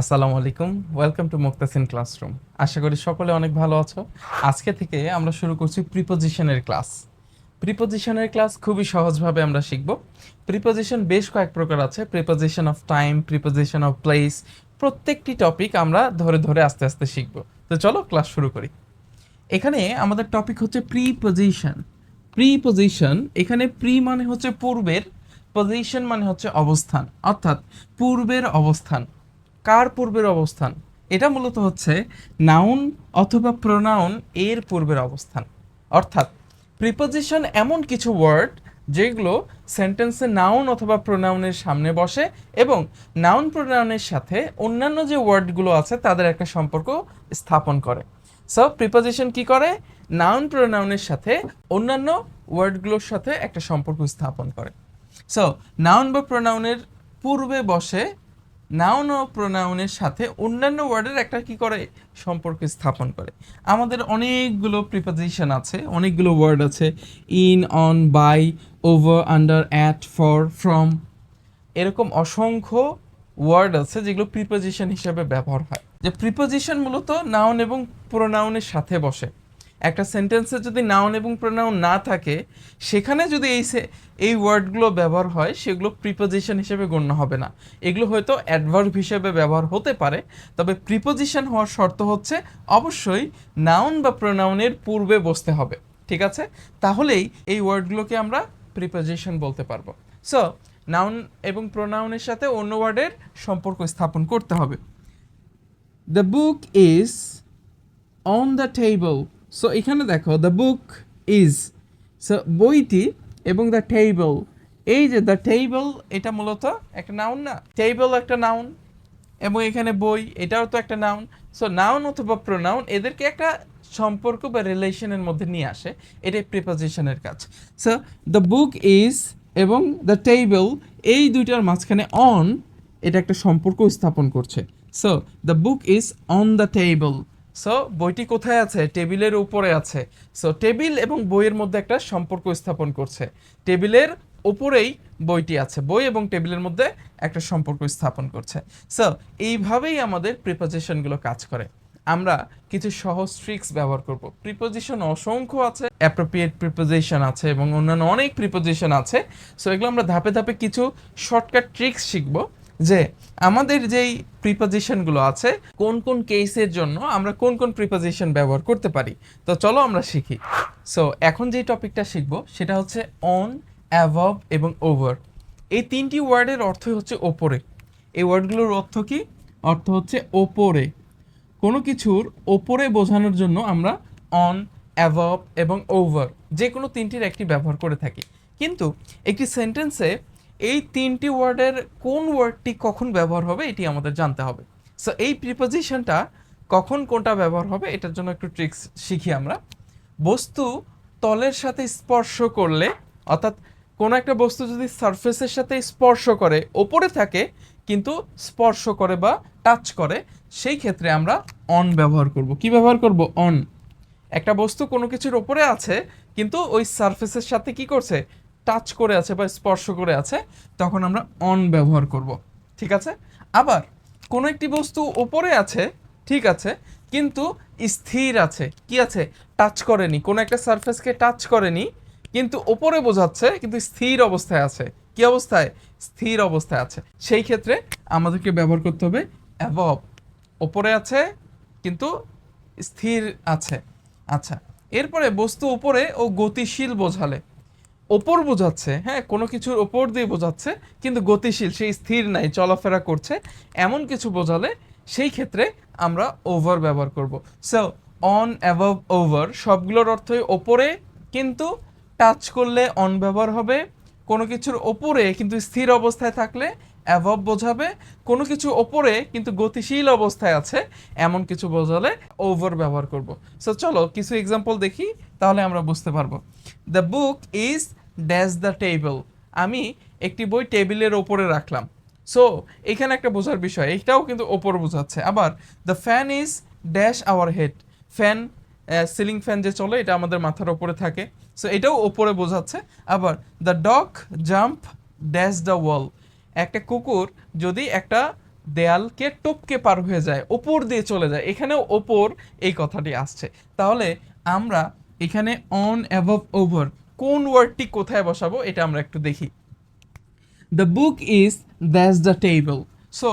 আসসালামু আলাইকুম। Welcome to Muktasin classroom আশা করি সকলে অনেক ভালো আছো। আজকে থেকে আমরা শুরু করছি প্রিপোজিশনের ক্লাস প্রিপোজিশনের ক্লাস খুবই সহজভাবে আমরা শিখব। প্রিপোজিশন বেশ কয়েক প্রকার আছে। Preposition of time preposition of place প্রত্যেকটি টপিক আমরা ধরে ধরে আস্তে আস্তে শিখব। তো চলো ক্লাস শুরু করি। এখানে আমাদের টপিক হচ্ছে প্রিপোজিশন প্রিপোজিশন এখানে প্রি মানে হচ্ছে পূর্বের পজিশন মানে হচ্ছে অবস্থান। অর্থাৎ পূর্বের অবস্থান। কার পূর্বের অবস্থান? এটা মূলত হচ্ছে নাউন অথবা প্রোনাউন এর পূর্বের অবস্থান। অর্থাৎ প্রিপোজিশন এমন কিছু ওয়ার্ড যেগুলো সেন্টেন্সে নাউন অথবা প্রোনাউনের সামনে বসে এবং নাউন প্রোনাউনের সাথে অন্যান্য যে ওয়ার্ডগুলো আছে তাদের একটা সম্পর্ক স্থাপন করে। সো প্রিপোজিশন কি করে? নাউন প্রোনাউনের সাথে অন্যান্য ওয়ার্ডগুলোর সাথে একটা সম্পর্ক স্থাপন করে। সো নাউন বা প্রোনাউনের পূর্বে বসে নাউন ও প্রোনাউনের সাথে অন্যান্য ওয়ার্ডের একটা কি করে সম্পর্ক স্থাপন করে? আমাদের অনেকগুলো প্রিপোজিশন আছে, অনেকগুলো ওয়ার্ড আছে in on by over under at for from এরকম অসংখ্য ওয়ার্ড আছে যেগুলো প্রিপোজিশন হিসেবে ব্যবহার হয়। যে প্রিপোজিশন মূলত নাউন এবং প্রোনাউনের সাথে বসে। একটা সেন্টেন্সে যদি নাউন এবং প্রোনাউন না থাকে, সেখানে যদি এই এই ওয়ার্ডগুলো ব্যবহার হয়, সেগুলো প্রিপোজিশন হিসেবে গণ্য হবে না। এগুলো হয়তো অ্যাডভার্ব হিসেবে ব্যবহার হতে পারে, তবে প্রিপোজিশন হওয়ার শর্ত হচ্ছে অবশ্যই নাউন বা প্রোনাউনের পূর্বে বসতে হবে, ঠিক আছে? তাহলেই এই ওয়ার্ডগুলোকে আমরা প্রিপোজিশন বলতে পারব। সো নাউন এবং প্রোনাউনের সাথে অন্য ওয়ার্ডের সম্পর্ক স্থাপন করতে হবে। The book is on the table so এখানে দেখো দ্য বুক ইজ সো বইটি এবং দ্য টেবল এই যে দ্য টেবল এটা মূলত একটা নাউন না? টেবল একটা নাউন এবং এখানে বই, এটাও তো একটা নাউন সো নাউন অথবা প্রোনাউন এদেরকে একটা সম্পর্ক বা রিলেশনের মধ্যে নিয়ে আসে, এটাই প্রিপোজিশনের কাজ. সো দ্য বুক ইজ এবং দ্য টেবল এই দুইটার মাঝখানে অন এটা একটা সম্পর্ক স্থাপন করছে। So the book is on the table so বইটি কোথায় আছে? টেবিলের উপরে আছে। সো টেবিল এবং বইয়ের মধ্যে একটা সম্পর্ক স্থাপন করছে। টেবিলের উপরেই বইটি আছে। বই এবং টেবিলের মধ্যে একটা সম্পর্ক স্থাপন করছে। সো এইভাবেই আমাদের প্রিপোজিশনগুলো কাজ করে। আমরা কিছু সহজ ট্রিক্স ব্যবহার করব। প্রিপোজিশন অসংখ্য আছে অ্যাপ্রোপ্রিয়েট প্রিপোজিশন আছে এবং অন্যান্য অনেক প্রিপোজিশন আছে। সো এগুলো আমরা ধাপে ধাপে কিছু শর্টকাট ট্রিক্স শিখব। যে আমাদের যেই প্রিপোজিশনগুলো আছে, কোন কোন কেসের জন্য আমরা কোন কোন প্রিপোজিশন ব্যবহার করতে পারি? তো চলো আমরা শিখি। সো এখন যেই টপিকটা শিখব, সেটা হচ্ছে অন অ্যাভব এবং ওভার এই তিনটি ওয়ার্ডের অর্থই হচ্ছে ওপরে। এই ওয়ার্ডগুলোর অর্থ কি? অর্থ হচ্ছে ওপরে। কোনো কিছুর ওপরে বোঝানোর জন্য আমরা অন অ্যাভব এবং ওভার যে কোনো তিনটির একটি ব্যবহার করে থাকি। কিন্তু একটি সেন্টেন্সে এই তিনটি ওয়ার্ডের কোন ওয়ার্ডটি কখন ব্যবহার হবে এটি আমাদের জানতে হবে। সো এই প্রিপোজিশনটা কখন কোনটা ব্যবহার হবে এটার জন্য একটু ট্রিক্স শিখি আমরা। বস্তু তলের সাথে স্পর্শ করলে, অর্থাৎ কোনো একটা বস্তু যদি সারফেসের সাথে স্পর্শ করে, ওপরে থাকে, কিন্তু স্পর্শ করে বা টাচ করে, সেই ক্ষেত্রে আমরা অন ব্যবহার করব। কি ব্যবহার করব? অন একটা বস্তু কোনো কিছুর ওপরে আছে, কিন্তু ওই সারফেসের সাথে কি করছে? টাচ করে আছে বা স্পর্শ করে আছে, তখন আমরা অন ব্যবহার করব। ঠিক আছে? আবার কোনো একটি বস্তু ওপরে আছে, ঠিক আছে, কিন্তু স্থির আছে। কি আছে? টাচ করেনি। কোনো একটা সারফেসকে টাচ করেনি, কিন্তু ওপরে বোঝাচ্ছে, কিন্তু স্থির অবস্থায় আছে। কি অবস্থায়? স্থির অবস্থায় আছে। সেই ক্ষেত্রে আমাদেরকে ব্যবহার করতে হবে অ্যাবভ ওপরে আছে, কিন্তু স্থির আছে। আচ্ছা এরপরে বস্তু উপরে ও গতিশীল বোঝালে। ওপর বোঝাচ্ছে হ্যাঁ কোনো কিছুর ওপর দিয়ে বোঝাচ্ছে, কিন্তু গতিশীল সেই স্থির নাই, চলাফেরা করছে। এমন কিছু বোঝালে সেই ক্ষেত্রে আমরা ওভার ব্যবহার করব। সো অন অ্যাবভ ওভার সবগুলোর অর্থই ওপরে, কিন্তু টাচ করলে অন ব্যবহার হবে। কোনো কিছুর ওপরে, কিন্তু স্থির অবস্থায় থাকলে অ্যাভব বোঝাবে। কোনো কিছু ওপরে, কিন্তু গতিশীল অবস্থায় আছে, এমন কিছু বোঝালে ওভার ব্যবহার করব। সো চলো কিছু এক্সাম্পল দেখি, তাহলে আমরা বুঝতে পারব। The book is dash the table আমি একটি বই টেবিলের ওপরে রাখলাম। সো এখানে একটা বোঝার বিষয়। এইটাও কিন্তু ওপর বোঝাচ্ছে। আবার the fan is dash our head fan ceiling fan যে চলে, এটা আমাদের মাথার ওপরে থাকে। সো এটাও ওপরে বোঝাচ্ছে। আবার the dog jump dash the wall একটা কুকুর যদি একটা দেয়ালকে টপকে পার হয়ে যায়, ওপর দিয়ে চলে যায়, এখানেও ওপর এই কথাটি আসছে। তাহলে, আমরা এখানে অন অ্যাবভ ওভার কোন ওয়ার্ডটি কোথায় বসাবো এটা আমরা একটু দেখি। The book is that's the table so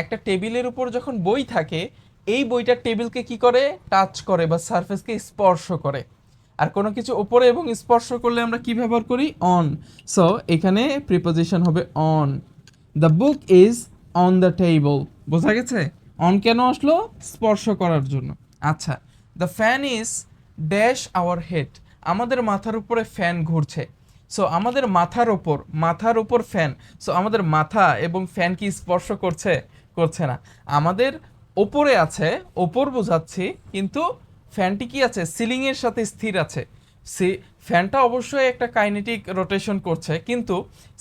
একটা টেবিলের উপর যখন বই থাকে, এই বইটা টেবিলকে কি করে? টাচ করে বা সারফেসকে স্পর্শ করে। আর কোনো কিছু ওপরে এবং স্পর্শ করলে আমরা কি ব্যবহার করি? অন সো এখানে প্রিপোজিশন হবে on the book is on the table বোঝা গেছে? অন কেন আসলো? স্পর্শ করার জন্য। আচ্ছা the fan is dash our head আমাদের মাথার উপরে ফ্যান ঘুরছে। সো আমাদের মাথার ওপর মাথার ওপর ফ্যান সো আমাদের মাথা এবং ফ্যান কি স্পর্শ করছে? করছে না। আমাদের ওপরে আছে, ওপর বোঝাচ্ছি, কিন্তু ফ্যানটি কি আছে? সিলিংয়ের সাথে স্থির আছে। সি, ফ্যানটা অবশ্যই একটা কাইনেটিক রোটেশন করছে, কিন্তু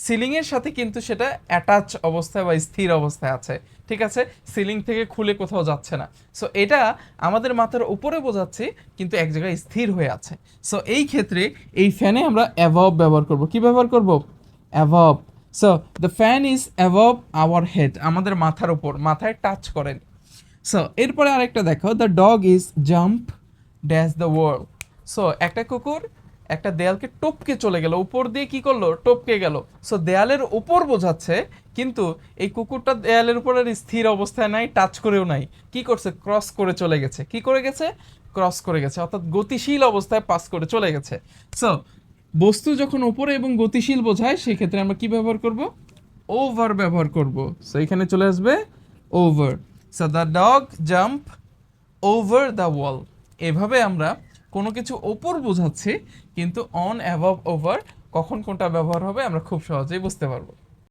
সিলিংয়ের সাথে কিন্তু সেটা অ্যাটাচ অবস্থায় বা স্থির অবস্থায় আছে, ঠিক আছে? সিলিং থেকে খুলে কোথাও যাচ্ছে না। সো এটা আমাদের মাথার উপরে বোঝাচ্ছি, কিন্তু এক জায়গায় স্থির হয়ে আছে। সো এই ক্ষেত্রে এই ফ্যানে আমরা অ্যাভব ব্যবহার করব। কি ব্যবহার করব? Above. So the fan is above our head আমাদের মাথার উপর, মাথায় টাচ করেন। সো এরপরে আরেকটা দেখো the dog is jump dash the world so একটা কুকুর একটা দেয়ালকে টপকে চলে গেল, উপর দিয়ে কি করল? টপকে গেল। সো দেয়ালের উপর বোঝাচ্ছে, কিন্তু এই কুকুরটা দেয়ালের উপর আর স্থির অবস্থায় নাই টাচ করেও নাই। কি করছে? ক্রস করে চলে গেছে। কি করে গেছে? ক্রস করে গেছে। অর্থাৎ গতিশীল অবস্থায় পাস করে চলে গেছে। সো বস্তু যখন উপরে এবং গতিশীল বোঝায়, সেক্ষেত্রে আমরা কি ব্যবহার করব? ওভার ব্যবহার করব। সো এখানে চলে আসবে over so the dog jump over the wall এভাবে আমরা কোনো কিছু ওপর বোঝাচ্ছে, কিন্তু অন অ্যাভাব ওভার কখন কোনটা ব্যবহার হবে আমরা খুব সহজেই বুঝতে পারব।